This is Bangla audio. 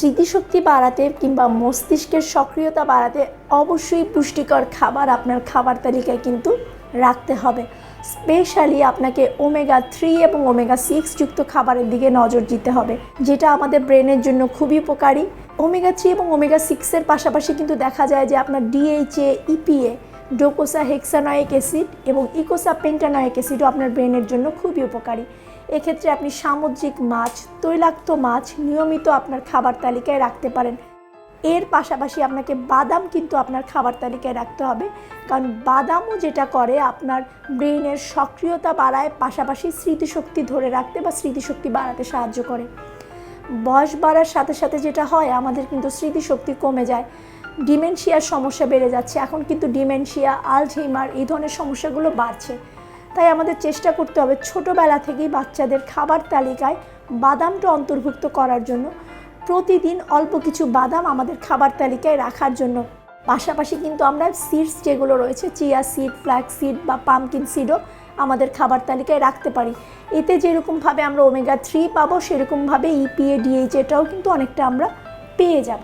স্মৃতিশক্তি বাড়াতে কিংবা মস্তিষ্কের সক্রিয়তা বাড়াতে অবশ্যই পুষ্টিকর খাবার আপনার খাবার তালিকায় কিন্তু রাখতে হবে। স্পেশালি আপনাকে ওমেগা থ্রি এবং ওমেগা সিক্স যুক্ত খাবারের দিকে নজর দিতে হবে, যেটা আমাদের ব্রেনের জন্য খুবই উপকারী। ওমেগা থ্রি এবং ওমেগা সিক্সের পাশাপাশি কিন্তু দেখা যায় যে আপনার DHA EPA docosahexaenoic acid এবং ইকোসা পেন্টানয়েক অ্যাসিডও আপনার ব্রেনের জন্য খুবই উপকারী। এক্ষেত্রে আপনি সামুদ্রিক মাছ, তৈলাক্ত মাছ নিয়মিত আপনার খাবার তালিকায় রাখতে পারেন। এর পাশাপাশি আপনাকে বাদাম কিন্তু আপনার খাবার তালিকায় রাখতে হবে। কারণ বাদামও যেটা করে, আপনার ব্রেনের সক্রিয়তা বাড়ায়, পাশাপাশি স্মৃতিশক্তি ধরে রাখতে বা স্মৃতিশক্তি বাড়াতে সাহায্য করে। বয়স বাড়ার সাথে সাথে যেটা হয়, আমাদের কিন্তু স্মৃতিশক্তি কমে যায়। ডিমেনশিয়ার সমস্যা বেড়ে যাচ্ছে। এখন কিন্তু ডিমেনশিয়া, আলঝেইমার এই ধরনের সমস্যাগুলো বাড়ছে। তাই আমাদের চেষ্টা করতে হবে ছোটোবেলা থেকেই বাচ্চাদের খাবার তালিকায় বাদামটা অন্তর্ভুক্ত করার জন্য। প্রতিদিন অল্প কিছু বাদাম আমাদের খাবার তালিকায় রাখার জন্য। পাশাপাশি কিন্তু আমরা সিডস যেগুলো রয়েছে চিয়া সিড ফ্ল্যাক্স সিড বা পামকিন সিডও আমাদের খাবার তালিকায় রাখতে পারি। এতে যেরকমভাবে আমরা ওমেগা থ্রি পাবো, সেরকমভাবে ইপিএ ডিএইচ এটাও কিন্তু অনেকটা আমরা পেয়ে যাব।